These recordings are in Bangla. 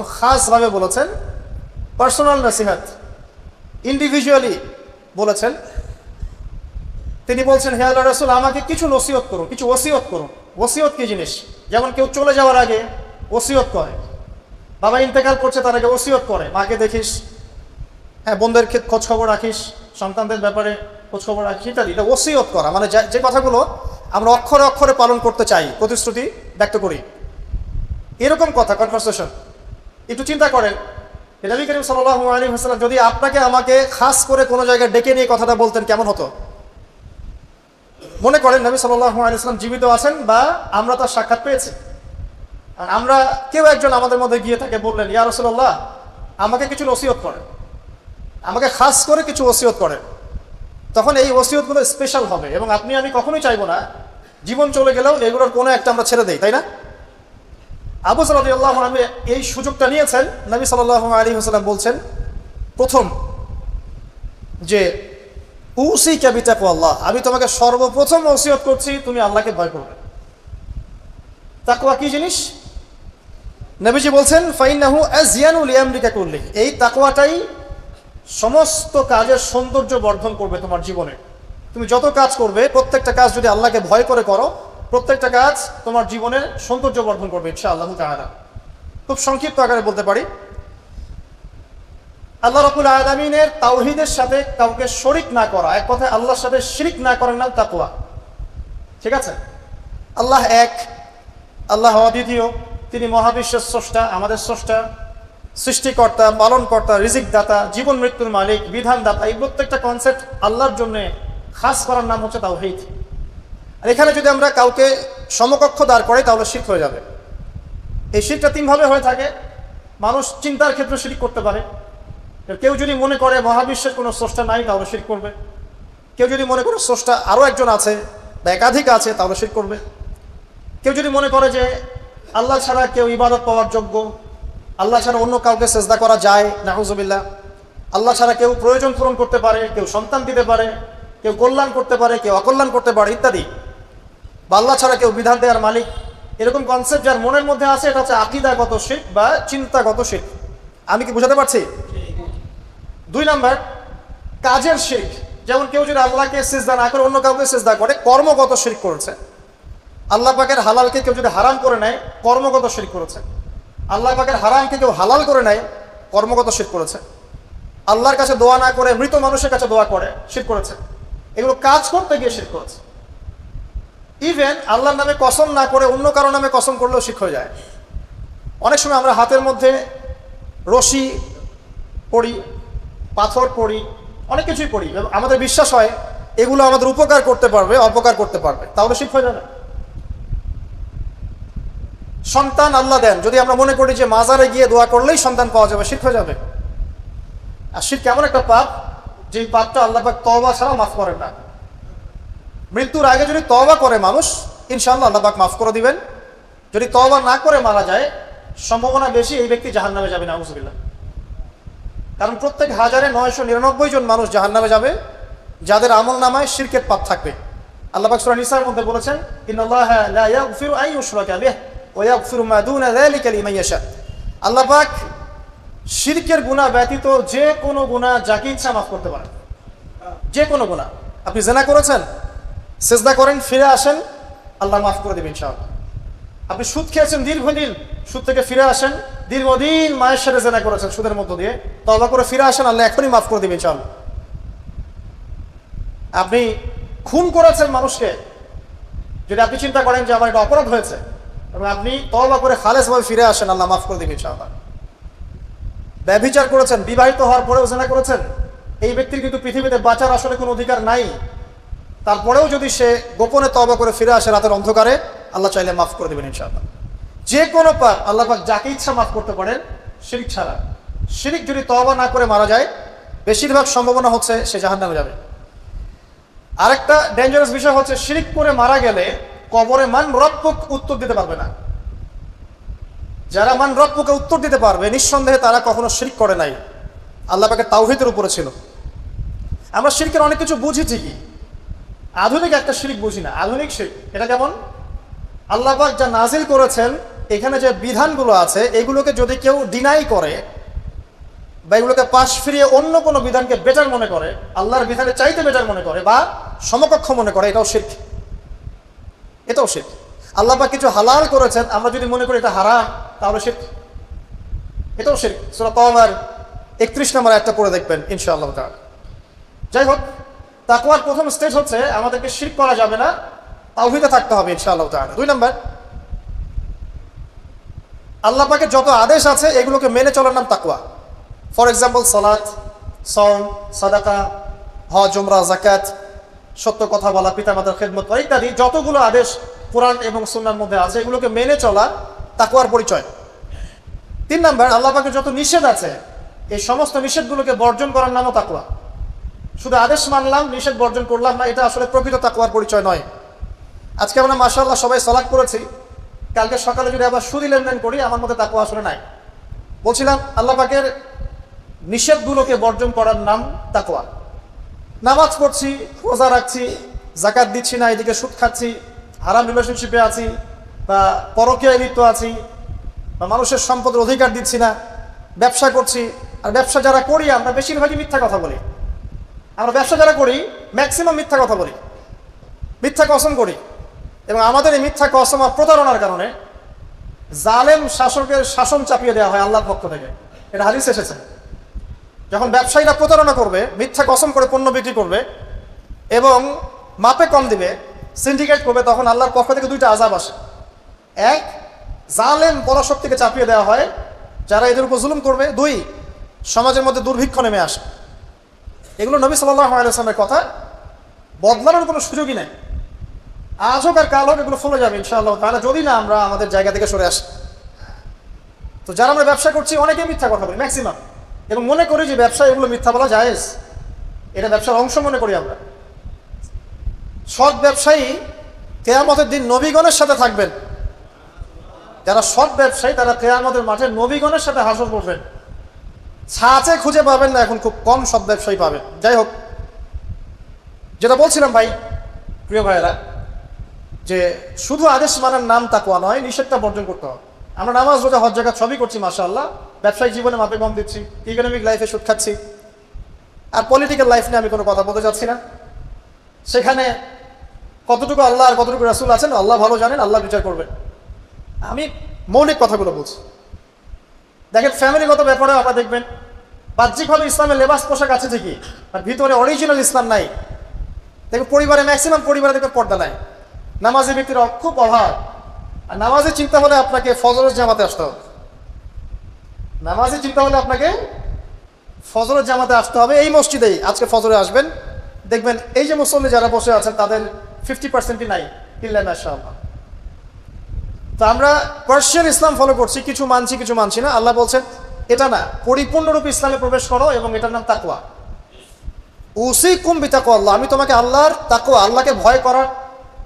বরং খাসভাবে বলেছেন পার্সোনাল নাসিহাত ইন্ডিভিজুয়ালি বলেছেন। তিনি বলছেন, হে আল্লাহ রসুল, আমাকে কিছু নসিহত করুন কিছু ওসিয়ত করুন ওসিয়ত কি জিনিস? যেমন কেউ চলে যাওয়ার আগে ওসিয়ত করে। বাবা ইন্তেকাল করছে, তার আগে ওসিয়ত করে। মাকে দেখিস হ্যাঁ বোনদের খোঁজ খবর রাখিস, সন্তানদের ব্যাপারে খোঁজ খবর রাখিস, ইত্যাদি। এটা ওসিয়ত করা। মানে যে কথাগুলো আমরা অক্ষরে অক্ষরে পালন করতে চাই, প্রতিশ্রুতি ব্যক্ত করি। এরকম কথা কনভারসেশন একটু চিন্তা করেন। নবী করিম সাল্লাহ আলী হাসালাম যদি আপনাকে আমাকে খাস করে কোনো জায়গায় ডেকে নিয়ে কথাটা বলতেন, কেমন হতো? মনে করেন নবী সাল্লাহ আলাইসলাম জীবিত আছেন বা আমরা তার সাক্ষাৎ পেয়েছি। আর আমরা কেউ একজন আমাদের মধ্যে গিয়ে তাকে বললেন, ইয়া রসুল্লাহ আমাকে কিছু ওসিয়ত করেন। আমাকে খাস করে কিছু ওসিয়ত করেন। তখন এই ওসিয়তগুলো স্পেশাল হবে এবং আপনি, আমি কখনোই চাইব না। জীবন চলে গেলেও এগুলোর কোনো একটা আমরা ছেড়ে দেই, তাই না? আবু সাল্লাহ এই সুযোগটা নিয়েছেন। নবী সাল্লাহ আলী হাসালাম বলছেন, প্রথম, যে উসি ক্যাবিটাকু আল্লাহ আমি তোমাকে সর্বপ্রথম ওসিয়ত করছি, তুমি আল্লাহকে ভয় করবে তাকুয়া কি জিনিস? নবীজি বলছেন ফাইনাহু আজিয়ানুল ইয়ামরিকা করলে এই তাকুয়াটাই সমস্ত কাজের সৌন্দর্য বর্ধন করবে তোমার জীবনে। তুমি যত কাজ করবে, প্রত্যেকটা কাজ যদি আল্লাহকে ভয় করে করো প্রত্যেকটা কাজ তোমার জীবনের সৌন্দর্য বর্ধন করবে ইচ্ছা আল্লাহ তাহারা খুব সংক্ষিপ্ত আকারে বলতে পারি। আল্লাহ রকুল আলমিনের তাওহিদের সাথে কাউকে শরিক না করা, এক কথায় আল্লাহর সাথে শিরিক না করার নাম তাকুয়া ঠিক আছে? আল্লাহ এক, আল্লাহ অদ্বিতীয়, তিনি মহাবিশ্বের স্রষ্টা, আমাদের স্রষ্টা, সৃষ্টিকর্তা, পালনকর্তা রিজিক দাতা জীবন মৃত্যুর মালিক বিধান দাতা এই প্রত্যেকটা কনসেপ্ট আল্লাহর জন্য খাস করার নাম হচ্ছে তাওহিদ। আর এখানে যদি আমরা কাউকে সমকক্ষ দাঁড় করাই, তাহলে শিখ হয়ে যাবে। এই শিখটা তিনভাবে হয়ে থাকে। মানুষ চিন্তার ক্ষেত্রে শিরিক করতে পারে। কেউ যদি মনে করে মহাবিশ্বের কোনো স্রষ্টা নাই, তাহলে শিখ করবে। কেউ যদি মনে করে স্রষ্টা আরও একজন আছে বা একাধিক আছে, তাহলে শিখ করবে। কেউ যদি মনে করে যে আল্লাহ ছাড়া কেউ ইবাদত পাওয়ার যোগ্য, আল্লাহ ছাড়া অন্য কাউকে চেষ্টা করা যায় নাহুজবিল্লা আল্লাহ ছাড়া কেউ প্রয়োজন পূরণ করতে পারে, কেউ সন্তান দিতে পারে, কেউ কল্যাণ করতে পারে, কেউ অকল্যাণ করতে পারে, ইত্যাদি। বা আল্লাহ ছাড়া কেউ বিধান দেওয়ার মালিক। এরকম কনসেপ্ট যার মনের মধ্যে আছে, এটা হচ্ছে আকিদাগত শিখ বা চিন্তাগত শিখ আমি কি বুঝাতে পারছি? দুই নাম্বার, কাজের শিখ যেমন কেউ যদি আল্লাহকে সেজদা না করে, অন্য কাউকে সেজদা করে, কর্মগত শিখ করেছে। আল্লাহ পাকের হালালকে কেউ যদি হারাম করে নেয়, কর্মগত শিখ করেছে। আল্লাহ পাকের হারামকে কেউ হালাল করে নেয়, কর্মগত শিখ করেছে। আল্লাহর কাছে দোয়া না করে, মৃত মানুষের কাছে দোয়া করে শিখ করেছে। এগুলো কাজ করতে গিয়ে শিখ করেছে। ইভেন আল্লাহর নামে কসম না করে অন্য কারও নামে কসম করলেও শিখ হয়ে যায়। অনেক সময় আমরা হাতের মধ্যে রশি পড়ি পাথর পড়ি অনেক কিছুই পড়ি আমাদের বিশ্বাস হয় এগুলো আমাদের উপকার করতে পারবে, অপকার করতে পারবে। তাহলে শিখ হয়ে যাবে সন্তান আল্লাহ দেন। যদি আমরা মনে করি যে মাজারে গিয়ে দোয়া করলেই সন্তান পাওয়া যাবে শিখ হয়ে যাবে। আর শিখ কেমন একটা পাপ যে পাপটা আল্লাহ পাক তবা ছাড়া মাফ করেন না। মৃত্যুর আগে যদি তবা করে মানুষ ইনশাল্লাহ আল্লাহ পাক মাফ করে দিবেন। যদি তবা না করে মারা যায়, সম্ভাবনা বেশি এই ব্যক্তি জাহান নামে যাবে না কারণ প্রত্যেক হাজারে নয়শো নিরানব্বই জন মানুষ জাহান নামে যাবে, যাদের আমল নামায় শিরকের পাপ থাকবে। আল্লাহ মধ্যে বলেছেন শিরকের ব্যতীত যে কোনো যাকে ইচ্ছা মাফ করতে যে কোনো আপনি জেনা করেছেন? সেজদা করেন, ফিরে আসেন, আল্লাহ মাফ করে দেবেন ইনশাআল্লাহ। আপনি সুদ খেয়েছেন, দীর্ঘদিন সুদ থেকে ফিরে আসেন, দীর্ঘদিন মায়ের সাথে জেনা করেছেন সুদের মধ্য দিয়ে তবা করে ফিরে আসেন, আল্লাহ এখনই মাফ করে দিবেন চল আপনি খুন করেছেন মানুষকে, যদি আপনি চিন্তা করেন যে আমার এটা অপরাধ হয়েছে, এবং আপনি তবা করে খালেসভাবে ফিরে আসেন, আল্লাহ মাফ করে দিবেন ইনশাআল্লাহ। ব্যভিচার করেছেন, বিবাহিত হওয়ার পরেও জেনা করেছেন, এই ব্যক্তির কিন্তু পৃথিবীতে বাঁচার আসলে কোনো অধিকার নাই। তারপরেও যদি সে গোপনে তবা করে ফিরে আসে রাতের অন্ধকারে, আল্লাহ চাইলে মাফ করে দেবেন ইনশাআল্লাহ। যে কোনো পাপ, আল্লাহ পাক যাকে ইচ্ছা মাফ করতে পারেন, শিরিক ছাড়া। শিরিক যদি তবা না করে মারা যায়, বেশিরভাগ সম্ভাবনা হচ্ছে সে জাহান নামে যাবে। আরেকটা ডেঞ্জারাস বিষয় হচ্ছে শিরিক করে মারা গেলে কবরে মান রব্বক উত্তর দিতে পারবে না। যারা মান রব্বকে উত্তর দিতে পারবে, নিঃসন্দেহে তারা কখনো শিরিক করে নাই। আল্লাহ পাকে তাওহিদের উপরে ছিল। আমরা শিরিকের অনেক কিছু বুঝি ঠিকই আধুনিক একটা শিরিক বুঝি না। আধুনিক শিরিক, এটা কেমন? আল্লাহবাক যা নাজিল করেছেন, এখানে যে বিধানগুলো আছে, এগুলোকে যদি কেউ ডিনাই করে বা এগুলোকে পাশ ফিরিয়ে অন্য কোনো বিধানকে বেটার মনে করে, আল্লাহর বিধানে চাইতে বেটার মনে করে বা সমকক্ষ মনে করে, এটাও শিখ এটাও শিখ আল্লাহ পাক কিছু হালাল করেছেন, আমরা যদি মনে করি এটা হারাম, তাহলে শির্ক। এটাও শির্ক। সুরা কমার একত্রিশ নম্বর একটা পড়ে দেখবেন, ইনশাআল্লাহ যাই হোক তাকওয়ার প্রথম স্টেজ হচ্ছে আমাদেরকে শিরক করা যাবে না, তাওহীদে থাকতে হবে ইনশাআল্লাহ তাআলা। দুই নম্বর, আল্লাহ পাকের যত আদেশ আছে এগুলোকে মেনে চলার নাম তাকওয়া। ফর এক্সাম্পল সালাত সম সাদাকা, হজ, উমরা জাকাত সত্য কথা বলা, পিতামাতার খেদমত করা ইত্যাদি যতগুলো আদেশ কোরআন এবং সুন্নার মধ্যে আছে এগুলোকে মেনে চলা তাকওয়ার পরিচয়। তিন নম্বর, আল্লাহ পাকের যত নিষেধ আছে, এই সমস্ত নিষেধগুলোকে বর্জন করার নামও তাকওয়া। শুধু আদেশ মানলাম, নিষেধ বর্জন করলাম না, এটা আসলে প্রকৃত তাকওয়ার পরিচয় নয়। আজকে আমরা মাশাআল্লাহ সবাই সলাক করেছি কালকে সকালে যদি আবার সুদি লেনদেন করি, আমার মধ্যে তাকওয়া আসলে নাই। বলছিলাম, আল্লাহ পাকের নিষেধগুলোকে বর্জন করার নাম তাকুয়া নামাজ পড়ছি, রোজা রাখছি জাকাত দিচ্ছি না, এদিকে সুদ খাচ্ছি, হারাম রিলেশনশিপে আছি, বা পরকীয়ায় লিপ্ত আছি, বা মানুষের সম্পদের অধিকার দিচ্ছি না, ব্যবসা করছি। আর ব্যবসা যারা করি, আমরা বেশিরভাগই মিথ্যা কথা বলি। আমরা ব্যবসা যারা করি ম্যাক্সিমাম মিথ্যা কথা বলি। মিথ্যা কসম করি। এবং আমাদের এই মিথ্যা কসম আর প্রতারণার কারণে জালেম শাসকের শাসন চাপিয়ে দেওয়া হয় আল্লাহর পক্ষ থেকে। এটা হাদিস এসেছে। যখন ব্যবসায়ীরা প্রতারণা করবে, মিথ্যা কসম করে পণ্য বিক্রি করবে এবং মাপে কম দিবে সিন্ডিকেট করবে, তখন আল্লাহর পক্ষ থেকে দুইটা আজাব আসে। এক, জালেম পরাশক্তিকে চাপিয়ে দেওয়া হয়, যারা এদের উপর জুলুম করবে। দুই, সমাজের মধ্যে দুর্ভিক্ষ নেমে আসে। এগুলো নবী সাল্লাহ আলাইসলামের কথা। বদলানোর কোনো সুযোগই নেই। আজ হোক আর কাল হোক এগুলো ফলে যাবে ইনশাআল্লাহ তাহলে যদি না আমরা আমাদের জায়গা থেকে সরে আসি। তো যারা আমরা ব্যবসা করছি অনেকে মিথ্যা কথা বলি ম্যাক্সিমাম এবং মনে করি যে ব্যবসা এগুলো মিথ্যা বলা জায়েজ। এটা ব্যবসার অংশ মনে করি আমরা। সৎ ব্যবসায়ী কেয়ামতের দিন নবীগণের সাথে থাকবেন। যারা সৎ ব্যবসায়ী, তারা কেয়ামতের মাঠে নবীগণের সাথে হাসর করবেন ছাঁচে খুঁজে পাবেন না, এখন খুব কম সব ব্যবসায়ী পাবেন। যাই হোক, যেটা বলছিলাম ভাই, প্রিয় ভাইয়েরা, যে শুধু আদেশ মানার নাম তাকুয়া নয়, নিষেধটা বর্জন করতে হবে। আমরা নামাজ, রোজা, হজ জায়গা সবই করছি, মাশাআল্লাহ। ব্যবসায়িক জীবনে মাপে কম দিচ্ছি ইকোনমিক লাইফে সুদ খাচ্ছি। আর পলিটিক্যাল লাইফ নিয়ে আমি কোনো কথা বলতে যাচ্ছি না। সেখানে কতটুকু আল্লাহ আর কতটুকু রাসুল আছেন, আল্লাহ ভালো জানেন, আল্লাহ বিচার করবেন। আমি মৌলিক কথাগুলো বলছি। দেখেন ফ্যামিলিগত ব্যাপারে আপনারা দেখবেন, বাহ্যিকভাবে ইসলামের লেবাস পোশাক আছে ঠিকই আর ভিতরে অরিজিনাল ইসলাম নাই। দেখবেন পরিবারে ম্যাক্সিমাম পরিবারে দেখবেন পর্দা নাই। নামাজি ব্যক্তির খুব অভাব। আর নামাজের চিন্তা হলে আপনাকে ফজরের জামাতে আসতে হবে। নামাজের চিন্তা হলে আপনাকে ফজরের জামাতে আসতে হবে। এই মসজিদেই আজকে ফজরে আসবেন। দেখবেন এই যে মুসল্লি যারা বসে আছেন, তাদের ফিফটি পার্সেন্টই নাই। ইল্লা তো আমরা পার্সিয়ান ইসলাম ফলো করছি, কিছু মানছি কিছু মানছি না। আল্লাহ বলছেন, এটা না, পরিপূর্ণরূপে ইসলামে প্রবেশ করো এবং এটার নাম তাকুয়া উসি কুম বিতাকো আল্লাহ আমি তোমাকে আল্লাহর তাকুয়া আল্লাহকে ভয় করার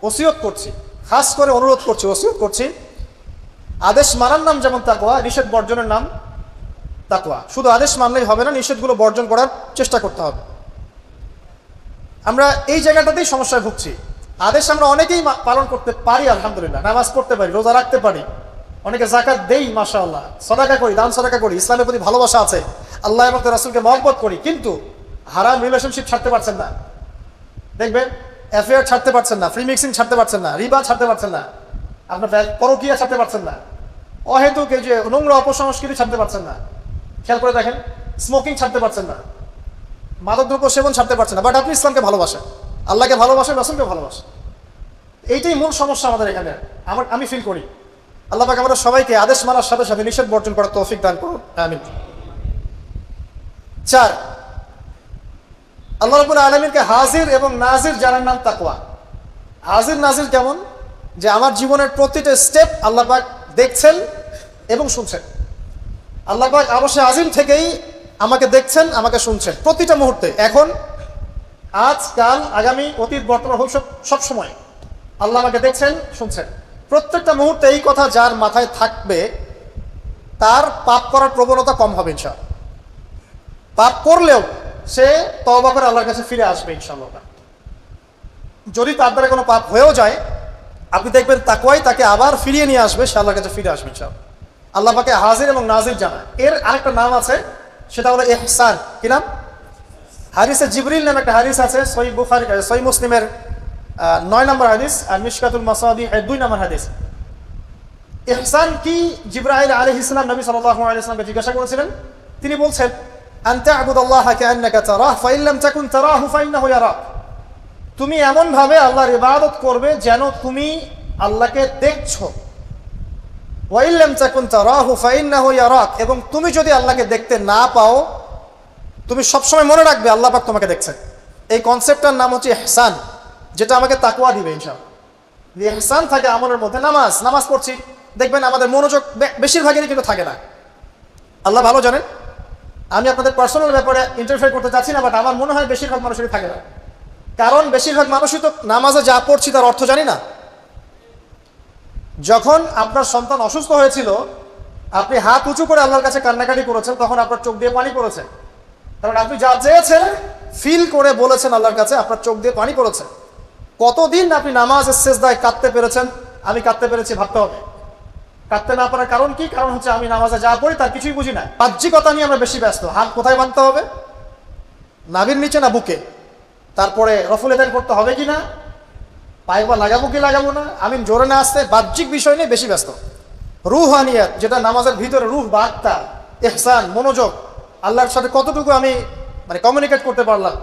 ওসিয়ত করছি, খাস করে অনুরোধ করছি, ওসিয়ত করছি। আদেশ মানার নাম যেমন তাকোয়া নিষেধ বর্জনের নাম তাকুয়া শুধু আদেশ মানলেই হবে না, নিষেধগুলো বর্জন করার চেষ্টা করতে হবে। আমরা এই জায়গাটাতেই সমস্যায় ভুগছি। আদেশ আমরা অনেকেই পালন করতে পারি, আলহামদুলিল্লাহ। নামাজ পড়তে পারি, রোজা রাখতে পারি। অনেকে জাকাত দেই, মাশাআল্লাহ। সদাকা করি, দান সদাকা করি, ইসলামের প্রতি ভালোবাসা আছে। আল্লাহ এবং রাসূলকে মহব্বত করি, কিন্তু হারাম রিলেশনশিপ ছাড়তে পারছেন না। দেখবেন অ্যাফেয়ার ছাড়তে পারছেন না ফ্রি মিক্সিং ছাড়তে পারছেন না, রিবা ছাড়তে পারছেন না, আপনার পরকীয়া ছাড়তে পারছেন না, অহেতুক এই যে নোংরা অপসংস্কৃতি ছাড়তে পারছেন না। খেয়াল করে দেখেন স্মোকিং ছাড়তে পারছেন না, মাদকদ্রব্য সেবন ছাড়তে পারছেন না বাট আপনি ইসলামকে ভালোবাসেন। আল্লাহকে ভালোবাসে, রাসুলকে ভালোবাসে। এইটাই মূল সমস্যা আমাদের এখানে। আমার আমি ফিল করি। আল্লাহ পাক আমরা সবাইকে আদেশ মানার সাথে সাথে নিষেধ বর্জন করার তৌফিক দান করুন। আমিন। চার, আল্লাহ রবুল আলমীরকে হাজির এবং নাজির জানার নাম তাকওয়া। হাজির, নাজির কেমন? যে আমার জীবনের প্রতিটা স্টেপ আল্লাহ পাক দেখছেন এবং শুনছেন। আল্লাহ পাক অবশ্যই আজিম থেকেই আমাকে দেখছেন, আমাকে শুনছেন প্রতিটা মুহূর্তে। এখন আজ কাল আগামী অতীত বর্তমান ভবিষ্যৎ সব সময়। আল্লাহ আমাকে দেখছেন, শুনছেন। প্রত্যেকটা মুহূর্তে এই কথা যার মাথায় থাকবে, তার পাপ করার প্রবণতা কম হবে, ইনশাআল্লাহ। পাপ করলেও সে তবা আল্লাহর কাছে ফিরে আসবে, ইনশাআল্লাহ। যদি তার দ্বারা কোনো পাপ হয়েও যায়, আপনি দেখবেন তাকুয়াই তাকে আবার ফিরিয়ে নিয়ে আসবে, সে আল্লাহর কাছে ফিরে আসবে সব আল্লাহ পাকে হাজির এবং নাজির জানায়। এর আরেকটা নাম আছে, সেটা হলো এহসান কি নাম? হারিসে জিবরিল নামে একটা হারিস আছে সই বুখারি সই মুসলিমের নয় নম্বর হাদিস, আর মিশকাতুল মাসাদি দুই নম্বর হাদিস। ইহসান কি জিব্রাহিল আলাইহিস ইসলাম নবী আলাইহি ওয়াসাল্লামকে জিজ্ঞাসা করেছিলেন? তিনি বলছেন আনতা আবুদাল্লাহ কাআন্নাকা তারাহ, ফাইন লাম তাকুন তারাহু, ফাইন্নাহু ইয়ারাক। তুমি এমন ভাবে আল্লাহর ইবাদত করবে যেন তুমি আল্লাহকে দেখছ। ওয়াইন লাম তাকুন তারাহু, ফাইন্নাহু ইয়ারাক, এবং তুমি যদি আল্লাহকে দেখতে না পাও তুমি সবসময় মনে রাখবে আল্লাহ পাক তোমাকে দেখছেন এই কনসেপ্টটার নাম হচ্ছে ইহসান, যেটা আমাকে তাকওয়া দিবে ইনশাআল্লাহ। যে ইহসান থাকে আমলের মধ্যে, নামাজ নামাজ পড়ছি, দেখবেন আমাদের মনোযোগ বেশিরভাগেরই কিন্তু থাকে না। আল্লাহ ভালো জানেন, আমি আপনাদের পার্সোনাল ব্যাপারে ইন্টারফেয়ার করতে চাচ্ছি না বাট আমার মনে হয় বেশিরভাগ মানুষেরই থাকে না। কারণ বেশিরভাগ মানুষই তো নামাজে যা পড়ছি তার অর্থ জানি না। যখন আপনার সন্তান অসুস্থ হয়েছিল, আপনি হাত উঁচু করে আল্লাহর কাছে কান্নাকাটি করেছেন, তখন আপনার চোখ দিয়ে পানি পড়েছে। কারণ আপনি যা চেয়েছেন ফিল করে বলেছেন আল্লাহর কাছে, আপনার চোখ দিয়ে পানি পড়েছে। কতদিন আপনি নামাজের শেষদায় কাঁদতে পেরেছেন? আমি কাঁদতে পেরেছি, ভাবতে হবে। কাঁদতে না পারার কারণ কি? কারণ হচ্ছে আমি নামাজে যা পড়ি তার কিছুই বুঝি না। বাহ্যিকতা নিয়ে আমরা বেশি ব্যস্ত। হাত কোথায় বাঁধতে হবে? নাভির নিচে না বুকে? তারপরে রফুল এদান করতে হবে কি না? পায়ে বা লাগাবো কি লাগাবো না? আমি জোরে না আসতে, বাহ্যিক বিষয় নিয়ে বেশি ব্যস্ত। রুহ রুহানিয়াত, যেটা নামাজের ভিতরে রুহ বা আত্মা এহসান মনোযোগ আল্লাহর সাথে কতটুকু আমি মানে কমিউনিকেট করতে পারলাম,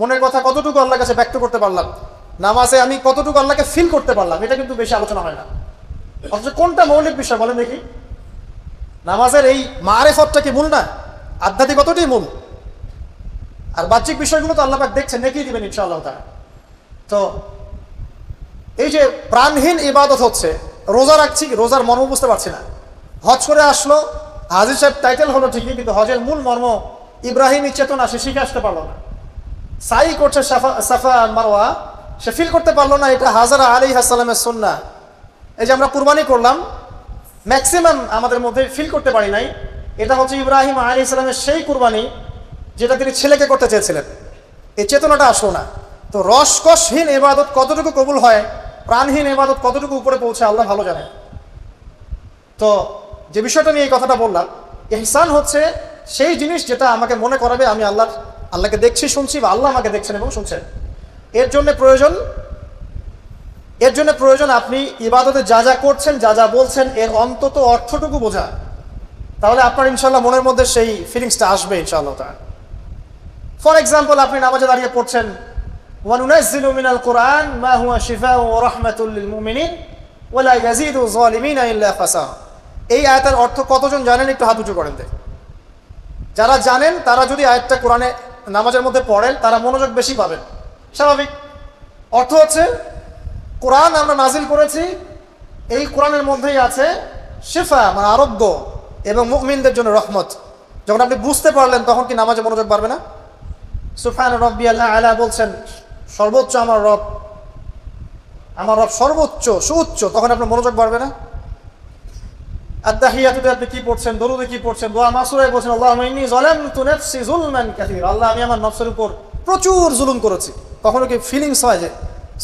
মনের কথা কতটুকু আল্লাহর কাছে ব্যক্ত করতে পারলাম, নামাজে আমি কতটুকু আল্লাহকে ফিল করতে পারলাম, এটা কিন্তু বেশি আলোচনা হয় না। অথচ কোনটা মৌলিক বিষয় বলেন দেখি? নামাজের এই মারেফতটা কি মূল না? আধ্যাত্মিক আধ্যাত্মিকতাটাই মূল। আর বাহ্যিক বিষয়গুলো তো আল্লাহ দেখছেন নেকিয়ে দিবেন ইনশাআল্লাহ তাআলা। তো এই যে প্রাণহীন ইবাদত হচ্ছে, রোজা রাখছি রোজার মর্ম বুঝতে পারছি না। হজ করে আসলো হাজির সাহেব টাইটেল হলো ঠিকই, কিন্তু হজের মূল মর্ম ইব্রাহিম চেতনা, সে শিখে আসতে পারল না। সাই করছে সাফা মারোয়া সে ফিল করতে পারল না এটা হাজারা আলী হাসালামের সন্না এই যে আমরা কুরবানি করলাম ম্যাক্সিমাম আমাদের মধ্যে ফিল করতে পারি নাই, এটা হচ্ছে ইব্রাহিম আলী ইসলামের সেই কুরবানি যেটা তিনি ছেলেকে করতে চেয়েছিলেন। এই চেতনাটা আসলো না। তো রসকসহীন এবাদত কতটুকু কবুল হয়, প্রাণহীন এবাদত কতটুকু উপরে পৌঁছে আল্লাহ ভালো জানেন। তো যে বিষয়টা নিয়ে এই কথাটা বললাম, ইহসান হচ্ছে সেই জিনিস যেটা আমাকে মনে করাবে, আমি আল্লাহ, আল্লাহকে দেখছি, শুনছি বা আল্লাহ আমাকে দেখছেন এবং শুনছেন। এর জন্য প্রয়োজন, এর জন্য প্রয়োজন আপনি ইবাদতে যা যা করছেন, যা যা বলছেন, এর অন্তত অর্থটুকু বোঝা। তাহলে আপনার ইনশাল্লাহ মনের মধ্যে সেই ফিলিংসটা আসবে ইনশাআল্লাহ তার ফর এক্সাম্পল আপনি নামাজে দাঁড়িয়ে পড়ছেন কোরআন মা হুয়া শিফাউ ওয়া রাহমাতুল মুমিনিন ওয়া লা ইয়াজিদু যালিমিনা ইল্লা ফাসাহা। এই আয়াতের অর্থ কতজন জানেন? একটু হাত উঁচু করেন যারা জানেন, তারা যদি আয়াতটা কোরআনে নামাজের মধ্যে পড়েন, তারা মনোযোগ বেশি পাবেন। স্বাভাবিক। অর্থ হচ্ছে, কোরআন আমরা নাজিল করেছি, এই কোরআনের মধ্যেই আছে শেফা মানে আরোগ্য এবং মুমিনদের জন্য রহমত। যখন আপনি বুঝতে পারলেন, তখন কি নামাজে মনোযোগ পারবে না? সুফান রব্বি আল্লাহ আলা বলছেন, সর্বোচ্চ আমার রব। আমার রব সর্বোচ্চ, সুউচ্চ, তখন আপনার মনোযোগ বাড়বে না? আত্তাহিয়াতুতে আপনি কি পড়ছেন, দরুদে কি পড়ছেন, দোয়া মাসুরায় বলছেন আল্লাহ ইন্নী যালামতু নাফসি যুলমান কাসীরা। আল্লাহ, আমি আমার নফসের উপর প্রচুর জুলুম করেছি। কখনো কি ফিলিংস হয় যে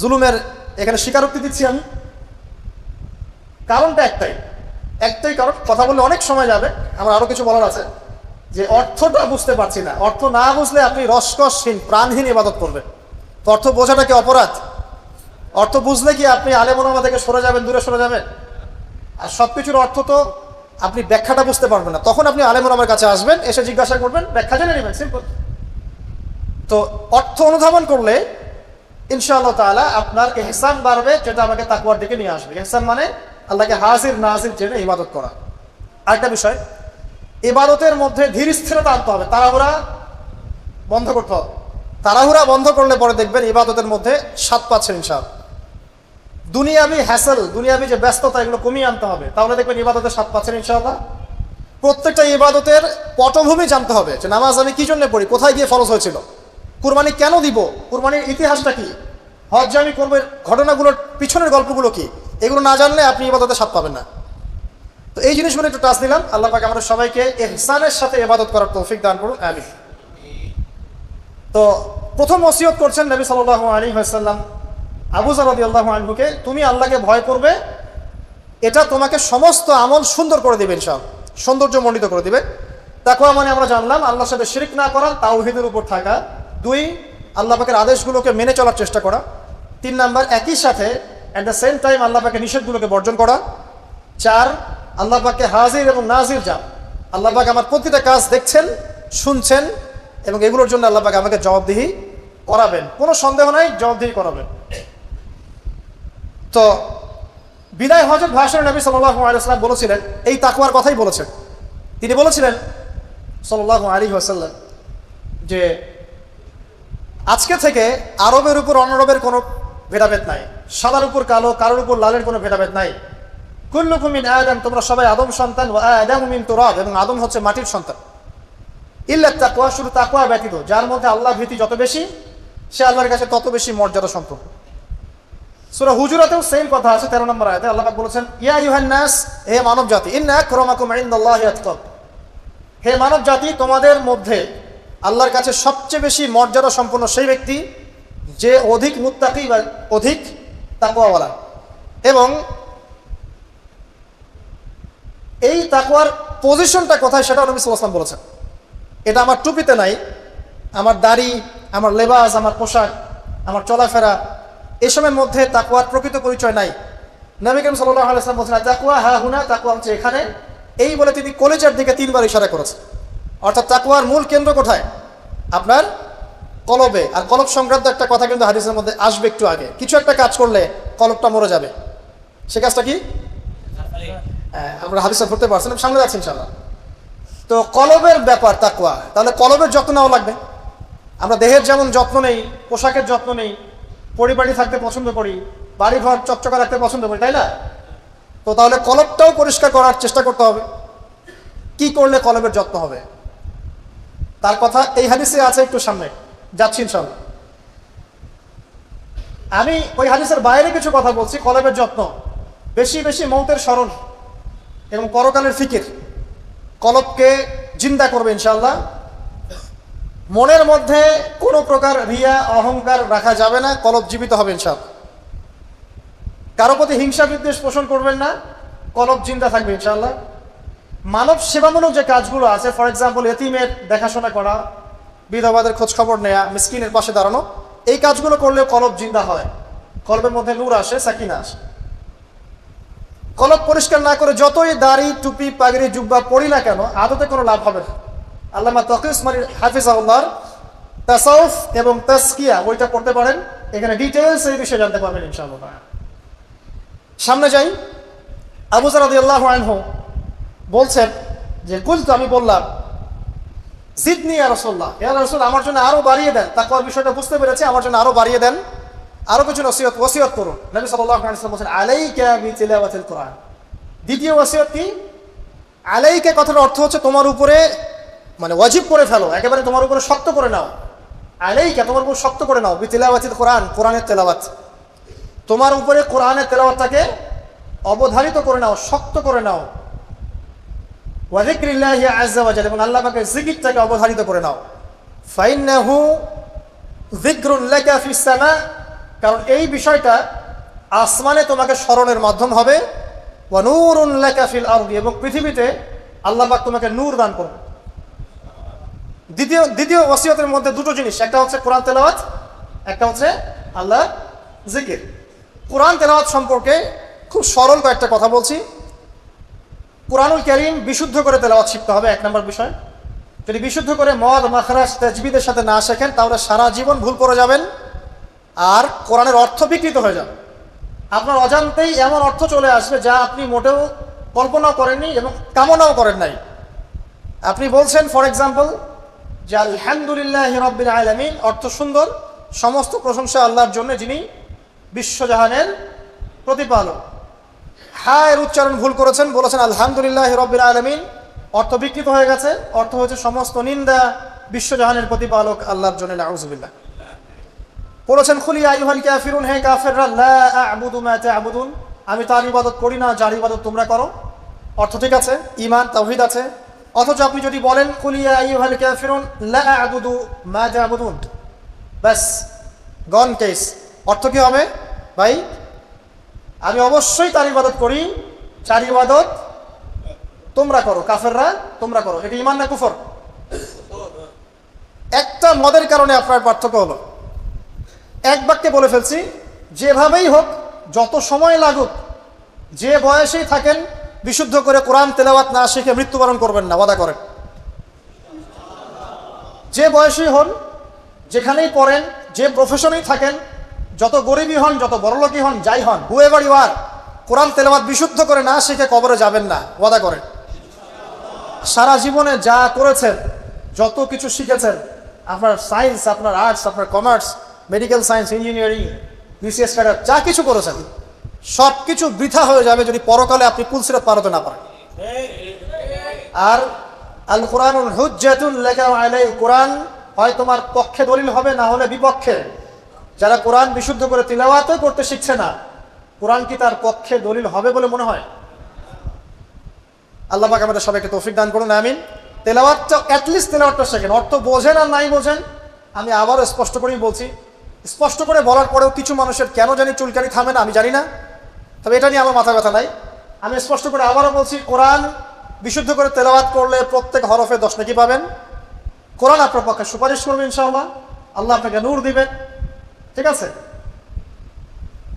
জুলুমের এখানে স্বীকারোক্তি দিচ্ছি আমি? কারণটা একটাই। একটাই কারণ, কথা বললে অনেক সময় যাবে, আমার আরও কিছু বলার আছে, যে অর্থটা বুঝতে পারছি না। অর্থ না বুঝলে আপনি রসকসহীন, প্রাণহীন ইবাদত করবেন। তো অর্থ বোঝাটা কি অপরাধ? অর্থ বুঝলে কি আপনি আলেমনামা থেকে সরে যাবেন, দূরে সরে যাবেন? আর সব কিছুর অর্থ তো আপনি ব্যাখ্যাটা বুঝতে পারবেন না। তখন আপনি আলেমর আমার কাছে আসবেন, এসে জিজ্ঞাসা করবেন, ব্যাখ্যা জেনে নেবেন সিম্পল তো অর্থ অনুধাবন করলে ইনশাআল্লাহ তাআলা আপনার এহসান বাড়বে, যেটা আমাকে তাকুয়ার দিকে নিয়ে আসবে। এহসান মানে আল্লাহকে হাজির, নাজির জেনে ইবাদত করা। আরেকটা বিষয়, ইবাদতের মধ্যে ধীর স্থিরতা আনতে হবে, তাড়াহুড়া বন্ধ করতে হবে। তাড়াহুড়া বন্ধ করলে পরে দেখবেন ইবাদতের মধ্যে স্বাদ পাচ্ছেন ইনশাআল্লাহ। দুনিয়াবি হ্যাসেল দুনিয়াবি যে ব্যস্ততা, এগুলো কমিয়ে আনতে হবে। তাহলে দেখবেন ইবাদতের স্বাদ পাচ্ছেন ইনশাআল্লাহ। প্রত্যেকটা ইবাদতের পটভূমি জানতে হবে যে নামাজ আমি কি জন্য পড়ি, কোথায় গিয়ে ফরজ হয়েছিল। কুরবানি কেন দিব? কুরবানির ইতিহাসটা কি? হজ আমি করব ঘটনাগুলোর পিছনের গল্পগুলো কি? এগুলো না জানলে আপনি ইবাদতে স্বাদ পাবেন না। তো এই জিনিসগুলো একটু টাচ দিলাম আল্লাহ পাকে আমাদের সবাইকে এহসানের সাথে ইবাদত করার তৌফিক দান করুন। আমি তো প্রথম ওসিয়ত করছেন নবী সাল্লাল্লাহু আলাইহি ওয়াসাল্লাম। আবু জারদি আল্লাহ আনহুকে, তুমি আল্লাহকে ভয় করবে, এটা তোমাকে সমস্ত আমল সুন্দর করে দিবে সব সৌন্দর্য মণ্ডিত করে দিবে। তাকুয়া মানে আমরা জানলাম, আল্লাহর সাথে শিরিক না করা, তাওহিদের উপর থাকা। দুই, আল্লাহ পাকের আদেশগুলোকে মেনে চলার চেষ্টা করা। তিন নাম্বার, একই সাথে at the same time Allah পাকের নিষেধগুলোকে বর্জন করা। চার, আল্লাহ পাককে হাজির এবং নাজির যান আল্লাহ পাক আমার প্রতিটা কাজ দেখছেন, শুনছেন এবং এগুলোর জন্য আল্লাহ পাক আমাকে জবাবদিহি করাবেন। কোনো সন্দেহ নাই, জবাবদিহি করাবেন। তো বিদায় হজরত ভাষণ নবী সাল্লাহ আলাইসাল্লাম বলেছিলেন, এই তাকুয়ার কথাই বলেছেন। তিনি বলেছিলেন সাল্লাহ আলী আসাল্লাম যে, আজকে থেকে আরবের উপর অনরবের কোনো ভেদাভেদ নাই, সাদার উপর কালো কারোর উপর লালের কোনো ভেদাভেদ নাই। কুল্লুকুমিন আদম, তোমরা সবাই আদম সন্তান ও আদম মিন এবং আদম হচ্ছে মাটির সন্তান। ইল্লা তাকুয়া শুধু তাকুয়া ব্যতীত, যার মধ্যে আল্লাহ ভীতি যত বেশি, সে আল্লাহর কাছে তত বেশি মর্যাদা সম্পন্ন। সুরা হুজুরাতেও সেম কথা আছে, তেরো নম্বর আয়াতে আল্লাহ বলেছেন, ইয়া হে মানব জাতি হে মানব জাতি তোমাদের মধ্যে আল্লাহর কাছে সবচেয়ে বেশি মর্যাদা সম্পন্ন সেই ব্যক্তি যে অধিক মুত্তাকি বা অধিক তাকওয়াওয়ালা। এবং এই তাকওয়ার পজিশনটা কোথায় সেটা নবী ওয়াসাল্লাম বলেছেন। এটা আমার টুপিতে নাই, আমার দাড়ি, আমার লেবাস, আমার পোশাক, আমার চলাফেরা এসবের মধ্যে তাকুয়ার প্রকৃত পরিচয় নাই। নবী করিম সাল্লাহ আলাইসলাম বলছেন তাকুয়া হা হুনা তাকুয়া হচ্ছে এখানে। এই বলে তিনি কলেজের দিকে তিনবার ইশারা করেছেন। অর্থাৎ তাকুয়ার মূল কেন্দ্র কোথায়? আপনার কলবে। আর কলব সংক্রান্ত একটা কথা কিন্তু হাদিসের মধ্যে আসবে একটু আগে। কিছু একটা কাজ করলে কলবটা মরে যাবে। সে কাজটা কি? হ্যাঁ, আমরা হাদিসটা ধরতে পারছেন সামনে যাচ্ছি ইনশাল্লাহ তো কলবের ব্যাপার তাকুয়া তাহলে কলবের যত্ন নেওয়া লাগবে। আমরা দেহের যেমন যত্ন নেই পোশাকের যত্ন নেই পরিবারে থাকতে পছন্দ করি বাড়ি ঘর চকচকা রাখতে পছন্দ করি, তাই না? তো তাহলে কলবটাও পরিষ্কার করার চেষ্টা করতে হবে। কি করলে কলবের যত্ন হবে? তার কথা এই হাদিসে আছে একটু সামনে। যাচ্ছি ইনশাল্লাহ আমি ওই হাদিসের বাইরে কিছু কথা বলছি কলবের যত্ন। বেশি বেশি মৌতের স্মরণ এবং পরকালের ফিকির। কলবকে জিন্দা করবে ইনশাল্লাহ মনের মধ্যে কোনো প্রকার রিয়া, অহংকার রাখা যাবে না, কলব জীবিত হবে ইনশাল্লাহ। কারও প্রতি হিংসা বিদ্বেষ পোষণ করবেন না, কলব জিন্দা থাকবে ইনশাল্লাহ। মানব সেবামূলক যে কাজগুলো আছে ফর এক্সাম্পল এতিমের দেখাশোনা করা, বিধবাদের খোঁজ খবর নেয়া, মিসকিনের পাশে দাঁড়ানো, এই কাজগুলো করলেও কলব জিন্দা হয়। কলবের মধ্যে নূর আসে, সাকিনা আসে। কলব পরিষ্কার না করে যতই দাড়ি, টুপি, পাগড়ি, জুব্বা পড়ি না কেন, আদতে কোনো লাভ হবে না। আল্লামা তকিউসমানি হাফিজ আল্লাহর তাসাউফ এবং তাসকিয়া ওইটা পড়তে পারেন। এখানে ডিটেলস এই বিষয়ে জানতে পারবেন ইনশাআল্লাহ। সামনে যাই। আবু সারাদি আল্লাহ আনহু বলছেন যে কুল তো আমি বললাম, জিদনি ইয়া রাসূলুল্লাহ। ইয়া রাসূল, আমার জন্য আরও বাড়িয়ে দেন। তাকওয়ার বিষয়টা বুঝতে পেরেছি, আমার জন্য আরও বাড়িয়ে দেন। আরও কিছু নসিহত ওসিয়ত করুন। নবী সাল্লাল্লাহু আলাইহি ওয়াসাল্লাম বলেন আলাইকা বিতিলাওয়াতিল কোরআন। দ্বিতীয় ওসিয়ত কি? আলাইকা কথার অর্থ হচ্ছে তোমার উপরে মানে ওয়াজিব করে ফেলো, একেবারে তোমার উপরে শক্ত করে নাও। আলাইকা, তোমার উপর শক্ত করে নাও, বিতিলাওয়াতিল কোরআন, কোরআনের তেলাওয়াত। তোমার উপরে কোরআনের তেলাওয়াতটাকে অবধারিত করে নাও, শক্ত করে নাও। ওয়াজিক্রিল্লাহি ওয়াজাল এবং আল্লাহ পাকের জিকিরটাকে অবধারিত করে নাও। ফাইন্নাহু যিকরুন লাকা ফিস সামা, কারণ এই বিষয়টা আসমানে তোমাকে স্মরণের মাধ্যম হবে। ওয়া নূরুন লাকা ফিল আরদি, এবং পৃথিবীতে আল্লাহ পাক তোমাকে নূর দান করবে দ্বিতীয় দ্বিতীয় ওসিয়তের মধ্যে দুটো জিনিস, একটা হচ্ছে কোরআন তেলাওয়াত, একটা হচ্ছে আল্লাহ জিকির। কোরআন তেলাওয়াত সম্পর্কে খুব সরল কয়েকটা কথা বলছি। কোরআনুল করিম বিশুদ্ধ করে তেলাওয়াত শিখতে হবে, এক নম্বর বিষয়। যদি বিশুদ্ধ করে মদ, মাখরাজ, তেজবিদের সাথে না শেখেন, তাহলে সারা জীবন ভুল করে যাবেন আর কোরআনের অর্থ বিকৃত হয়ে যাবে। আপনার অজান্তেই এমন অর্থ চলে আসবে যা আপনি মোটেও কল্পনাও করেননি এবং কামনাও করেন নাই। আপনি বলছেন ফর এক্সাম্পল যে আলহামদুলিল্লাহ রব্বিল আলমিন, অর্থ সুন্দর, সমস্ত প্রশংসা আল্লাহর জন্য যিনি বিশ্বজাহানের প্রতিপালক। হা এর উচ্চারণ ভুল করেছেন, বলেছেন আলহামদুলিল্লাহ রব্বিল আলমিন, অর্থ বিকৃত হয়ে গেছে, অর্থ হচ্ছে সমস্ত নিন্দা, বিশ্বজাহানের প্রতিপালক আল্লাহর জন্য আউজুবিল্লাহ বলেছেন খুলি আইহাল কাফিরুন, হে কাফেররা, লা আ'বুদু মা তা'বুদুন, আমি তার ইবাদত করি না, যার ইবাদত তোমরা করো। অর্থ ঠিক আছে ইমান তাওহীদ আছে অথচ আপনি যদি বলেন মা বাস গন কেস অর্থ কি হবে? ভাই, আমি অবশ্যই তার ইবাদত করি চার ইবাদত তোমরা করো, কাফেররা তোমরা করো। এটা ইমান না কুফর? একটা মদের কারণে আপনার পার্থক্য হলো। এক বাক্যে বলে ফেলছি, যেভাবেই হোক, যত সময় লাগুক, যে বয়সেই থাকেন বিশুদ্ধ করে কোরআন তেলাওয়াত না শিখে মৃত্যুবরণ করবেন না, ওয়াদা করেন। যে বয়সেই হন, যেখানেই পড়েন, যে প্রফেশনেই থাকেন, যত গরিবই হন, যত বড়লোকই হন, যাই হন হুয়েভার ইউ আর কোরআন তেলাওয়াত বিশুদ্ধ করে না শিখে কবরে যাবেন না, ওয়াদা করেন। সারা জীবনে যা করেছেন, যত কিছু শিখেছেন, আপনার সায়েন্স আপনার আর্টস আপনার commerce medical science engineering BCS cadre যা কিছু করেছেন সব কিছু বৃথা হয়ে যাবে যদি পরকালে আপনি পুলসিরাত পারতে না পারেন। আর আল কোরআনুল হুজ্জাতুল লেখা আলাই কোরআন, হয় তোমার পক্ষে দলিল হবে না হলে বিপক্ষে। যারা কোরআন বিশুদ্ধ করে তিলাওয়াতও করতে শিখছে না, কোরআন কি তার পক্ষে দলিল হবে বলে মনে হয়? আল্লাহ পাক আমাদের সবাইকে তৌফিক দান করুন, আমিন। তেলাওয়াতটা অ্যাটলিস্ট তেলাওয়াতটা শেখেন, অর্থ বোঝেন আর নাই বোঝেন, আমি আবারও স্পষ্ট করেই বলছি স্পষ্ট করে বলার পরেও কিছু মানুষের কেন জানি চুলকানি থামে না, আমি জানি না। তবে এটা নিয়ে আমার মাথা ব্যথা নাই। আমি স্পষ্ট করে আবারও বলছি, কোরআন বিশুদ্ধ করে তেলাওয়াত করলে প্রত্যেক হরফে দশ নাকি পাবেন। কোরআন আপনার পক্ষে সুপারিশ করবে ইনশাআল্লাহ। আল্লাহ আপনাকে নূর দিবেন ঠিক আছে?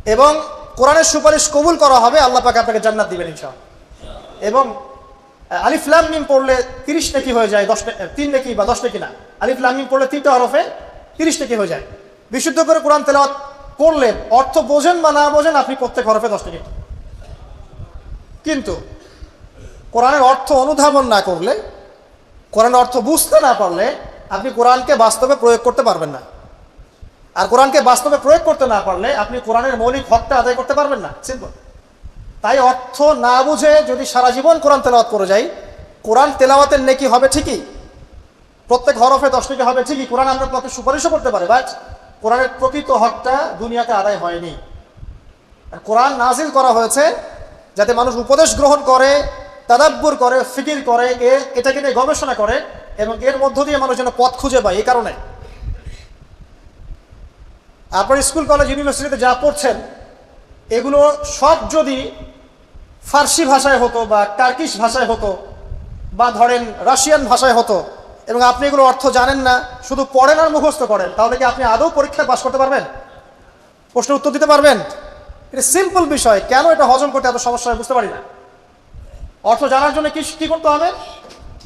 এবং কোরআনের সুপারিশ কবুল করা হবে, আল্লাহ পাকে আপনাকে জান্নাত দিবেন ইনশাআল্লাহ। এবং আলিফ লাম মিম পড়লে তিরিশ নাকি হয়ে যায়, দশ তিন নাকি বা দশ নাকি না। আলিফ লাম মিম পড়লে তিনটা হরফে তিরিশ নাকি হয়ে যায়। বিশুদ্ধ করে কোরআন তেলাওয়াত করলেন। অর্থ বোঝেন বা না বোঝেন আপনি প্রত্যেক হরফে দশ নাকি কিন্তু কোরআনের অর্থ অনুধাবন না করলে, কোরআনের অর্থ বুঝতে না পারলে আপনি কোরআনকে বাস্তবে প্রয়োগ করতে পারবেন না। আর কোরআনকে বাস্তবে প্রয়োগ করতে না পারলে আপনি কোরআনের মৌলিক হকটা আদায় করতে পারবেন না। সিম্পল তাই অর্থ না বুঝে যদি সারা জীবন কোরআন তেলাওয়াত করে যাই, কোরআন তেলাওয়াতের নেকি হবে ঠিকই। প্রত্যেক হরফে দশ নেকি হবে ঠিকই। কোরআন আমরা পক্ষে সুপারিশও করতে পারে বাট কোরআনের প্রকৃত হকটা দুনিয়াতে আদায় হয়নি। আর কোরআন নাজিল করা হয়েছে যাতে মানুষ উপদেশ গ্রহণ করে, তাদাব্বুর করে, ফিকির করে, এ, এটাকে নিয়ে গবেষণা করে এবং এর মধ্য দিয়ে মানুষ যেন পথ খুঁজে পায় এই কারণে। আপনার স্কুল, কলেজ, ইউনিভার্সিটিতে যা পড়ছেন, এগুলো সব যদি ফার্সি ভাষায় হতো বা টার্কিশ ভাষায় হতো বা ধরেন রাশিয়ান ভাষায় হতো এবং আপনি এগুলো অর্থ জানেন না, শুধু পড়েন আর মুখস্থ করেন, তাহলে কি আপনি আদৌ পরীক্ষায় পাশ করতে পারবেন? প্রশ্নের উত্তর দিতে পারবেন? এটা সিম্পল বিষয়, কেন এটা হজম করতে এত সমস্যা বুঝতে পারি না। অর্থ জানার জন্য কি কি করতে হবে?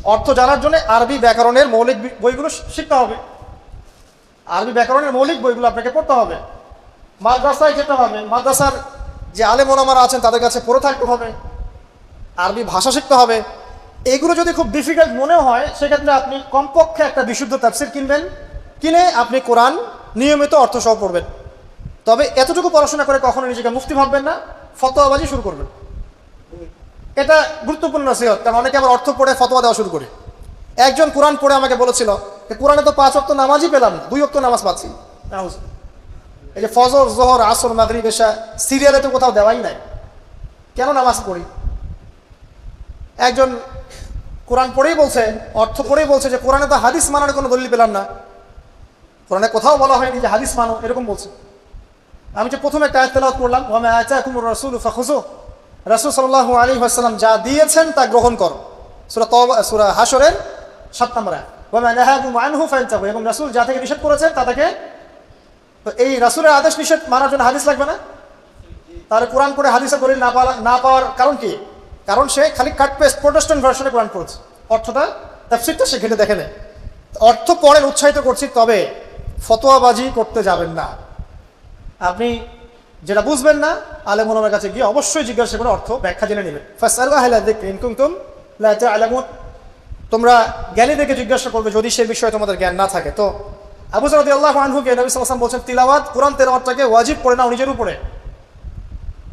অর্থ জানার জন্য আরবি ব্যাকরণের মৌলিক বইগুলো শিখতে হবে। আরবি ব্যাকরণের মৌলিক বইগুলো আপনাকে পড়তে হবে। মাদ্রাসায় যেতে হবে। মাদ্রাসার যে আলেম আছেন, তাদের কাছে পড়ে থাকতে হবে। আরবি ভাষা শিখতে হবে। এগুলো যদি খুব ডিফিকাল্ট মনে হয়, সেক্ষেত্রে আপনি কমপক্ষে একটা বিশুদ্ধ তাফসির কিনবেন। কিনে আপনি কোরআন নিয়মিত অর্থ সহ পড়বেন। তবে এতটুকু পড়াশোনা করে কখনো নিজেকে মুফতি ভাববেন না, ফতোয়াবাজি শুরু করবেন। এটা গুরুত্বপূর্ণ নসিহত, কারণ অনেকে আবার অর্থ পড়ে, ফতোয়া দেওয়া শুরু করে। একজন কোরআন পড়ে আমাকে বলেছিল যে, কোরআনে তো পাঁচ অক্ত নামাজই পেলাম দুই অক্ত নামাজ পাচ্ছি। এই যে ফজর, জোহর, আসর মাগরি বেশা সিরিয়ালে তো কোথাও দেওয়াই নাই। কেন নামাজ পড়ি? একজন কোরআন পড়েই বলছে, অর্থ পড়েই বলছে যে কোরআনে তো হাদিস মানার কোনো দলিল পেলাম না। কোরআনে কোথাও বলা হয়নি যে হাদিস মানো, এরকম বলছে। আমি যে প্রথমে একটা আয়াত তেলাওয়াত করলাম, ওয়ামা আচা কুমুর রসুল ফাখুজু রাসূল সাল্লাল্লাহু আলাইহি ওয়াসাল্লাম যা দিয়েছেন তা গ্রহণ করো। সুরা তওবা, সূরা হাশরের 7 নম্বর নাহাকুম আনহু ফান্তাহু এবং রাসূল যা থেকে নিষেধ করেছেন তা থেকে তো এই রাসুলের আদেশ নিষেধ মানার জন্য হাদিস লাগবে না? তাহলে কোরআন পড়ে হাদিসে দলিল না পাওয়া না পাওয়ার কারণ কি? কারণ সে খালি কাট পেস্ট ভার্সনে কোরআন পড়ছে অর্থটা তাফসিরটা সে ঘেটে দেখে নেয়। অর্থ পড়েন উৎসাহিত করছি, তবে ফতোয়াবাজি করতে যাবেন না। আপনি যেটা বুঝবেন না, আলেম ওলামের কাছে গিয়ে অবশ্যই জিজ্ঞাসা করে অর্থ ব্যাখ্যা জেনে নেবেন। তোমরা জ্ঞানীদেরকে জিজ্ঞাসা করবে যদি সে বিষয়ে তোমাদের জ্ঞান না থাকে। তো আবু সালাদি আল্লাহ আনহুকে নবী সাল্লাম বলছেন, তিলাওয়াত, কোরআন তেলাওয়াতটাকে ওয়াজিব করে নাও নিজের উপরে।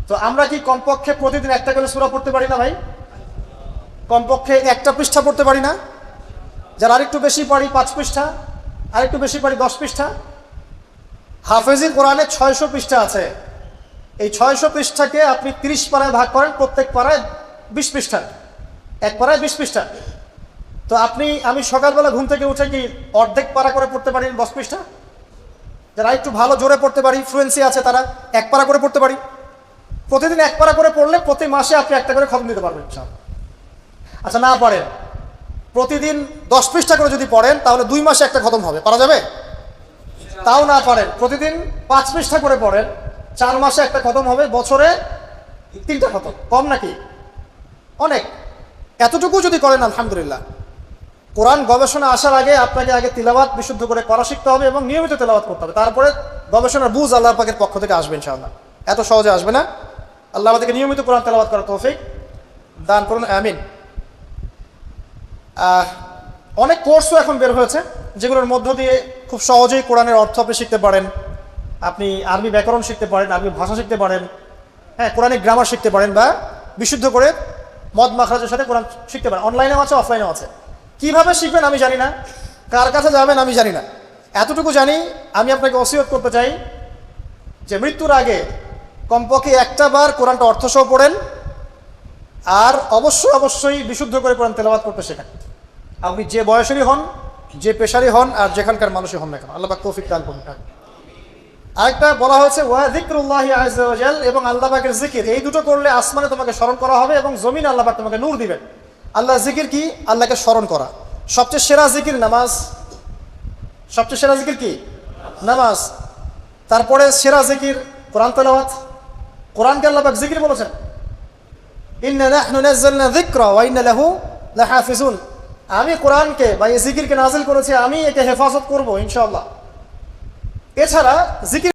তো আমরা কি কমপক্ষে প্রতিদিন একটা করে সুরা পড়তে পারি না ভাই? কমপক্ষে একটা পৃষ্ঠা পড়তে পারি না? যারা আরেকটু বেশি পারি পাঁচ পৃষ্ঠা, আরেকটু বেশি পারি দশ পৃষ্ঠা। হাফেজি কোরআনে ছয়শো পৃষ্ঠা আছে। এই ছয়শো পৃষ্ঠাকে আপনি তিরিশ পাড়ায় ভাগ করেন, প্রত্যেক পাড়ায় বিশ পৃষ্ঠা। এক পাড়ায় বিশ পৃষ্ঠা। তো আপনি, আমি সকালবেলা ঘুম থেকে উঠে কি অর্ধেক পাড়া করে পড়তে পারি দশ পৃষ্ঠা? যারা একটু ভালো জোরে পড়তে পারি ফ্লুয়েন্সি আছে তারা এক পারা করে পড়তে পারি। প্রতিদিন এক পারা করে পড়লে প্রতি মাসে আপনি একটা করে খতম দিতে পারবেন ইনশাআল্লাহ। আচ্ছা না পড়েন। প্রতিদিন দশ পৃষ্ঠা করে যদি পড়েন, তাহলে দুই মাসে একটা খতম হবে। পারা যাবে? তাও না পারেন। প্রতিদিন পাঁচ পৃষ্ঠা করে পড়েন, চার মাসে একটা খতম হবে, বছরে তিনটা খতম। কম নাকি? অনেক। এতটুকু যদি করেন, আলহামদুলিল্লাহ। কোরআন গবেষণা আসার আগে আপনাকে আগে তিলাবাত বিশুদ্ধ করে করা শিখতে হবে এবং নিয়মিত তেলাবাত করতে হবে। তারপরে গবেষণার বুঝ আল্লাহ পাকের পক্ষ থেকে আসবে, ইনশাআল্লাহ। এত সহজে আসবে না। আল্লাহ আমাদেরকে নিয়মিত কোরআন তেলাবাত করার তৌফিক দান করুন, আমিন। অনেক কোর্সও এখন বের হয়েছে, যেগুলোর মধ্য দিয়ে খুব সহজেই কোরআনের অর্থ আপনি শিখতে পারেন। আপনি আরবি ব্যাকরণ শিখতে পারেন, আরবি ভাষা শিখতে পারেন হ্যাঁ কোরআনিক গ্রামার শিখতে পারেন বা বিশুদ্ধ করে মদ মাখরাজের সাথে কোরআন শিখতে পারেন। অনলাইনেও আছে অফলাইনেও আছে। কীভাবে শিখবেন আমি জানি না, কার কাছে যাবেন আমি জানি না। এতটুকু জানি, আমি আপনাকে অসিয়ত করতে চাই যে মৃত্যুর আগে কমপক্ষে একটা বার কোরআনটা অর্থসহ পড়েন, আর অবশ্যই অবশ্যই বিশুদ্ধ করে কোরআন তেলাওয়াত করতে শেখান। আপনি যে বয়সেরই হন, যে পেশারই হন, আর যেখানকার মানুষই হন না কেন, আল্লাহ তৌফিক দান করুন আরেকটা বলা হয়েছে, ওয়া যিকরুল্লাহি আযজা এবং আল্লাহ পাকের জিকির এই দুটো করলে আসমানে তোমাকে স্মরণ করা হবে এবং জমিন আল্লাহবাক তোমাকে নূর দিবেন। আল্লাহ জিকির কি? আল্লাহকে স্মরণ করা। সবচেয়ে সেরা জিকির নামাজ? সবচেয়ে সেরা জিকির কি? নামাজ। তারপরে সেরা জিকির কোরআন তেলাওয়াত। কোরআনকে আল্লাহ পাক জিকির বলেছেন। আমি কোরআনকে বা এই জিকিরকে নাজিল করেছি, আমি একে হেফাজত করব ইনশাল্লাহ এছাড়া জিকির